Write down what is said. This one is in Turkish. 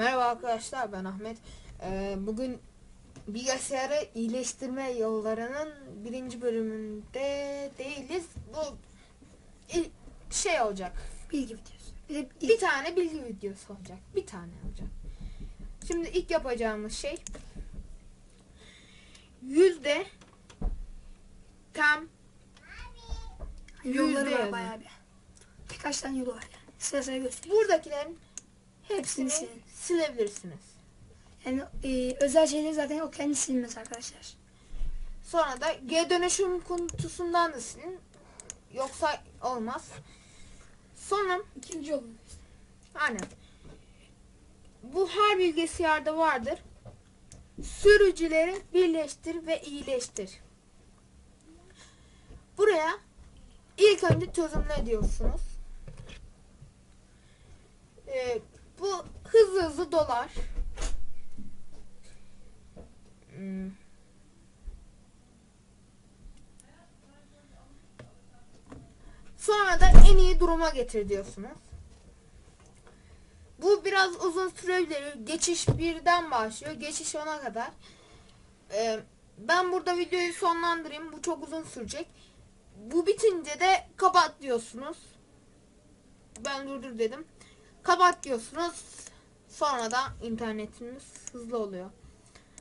arkadaşlar ben Ahmet. Ee, bugün bilgisayarı iyileştirme yollarının birinci bölümünde değiliz. Bu şey olacak. Bilgi videosu. Bir de Bir tane bilgi videosu olacak. Bir tane olacak. Şimdi ilk yapacağımız şey yüzde tam yolları var bayağı bir. Birkaç tane yolu var yani. Sıra göstereyim. buradakilerin Hepsini silin. silebilirsiniz. Yani e, özel şeyleri zaten o kendi silmez arkadaşlar. Sonra da G dönüşüm kutusundan da silin. Yoksa olmaz. Sonra İkinci yolu. aynen. Bu her bilgisayarda vardır. Sürücüleri birleştir ve iyileştir. Buraya ilk önce çözümle diyorsunuz. dolar. Hmm. Sonra da en iyi duruma getir diyorsunuz. Bu biraz uzun sürebilir. Geçiş birden başlıyor. Geçiş ona kadar. Ee, ben burada videoyu sonlandırayım. Bu çok uzun sürecek. Bu bitince de kapat diyorsunuz. Ben durdur dedim. Kapat diyorsunuz. Sonra da internetiniz hızlı oluyor.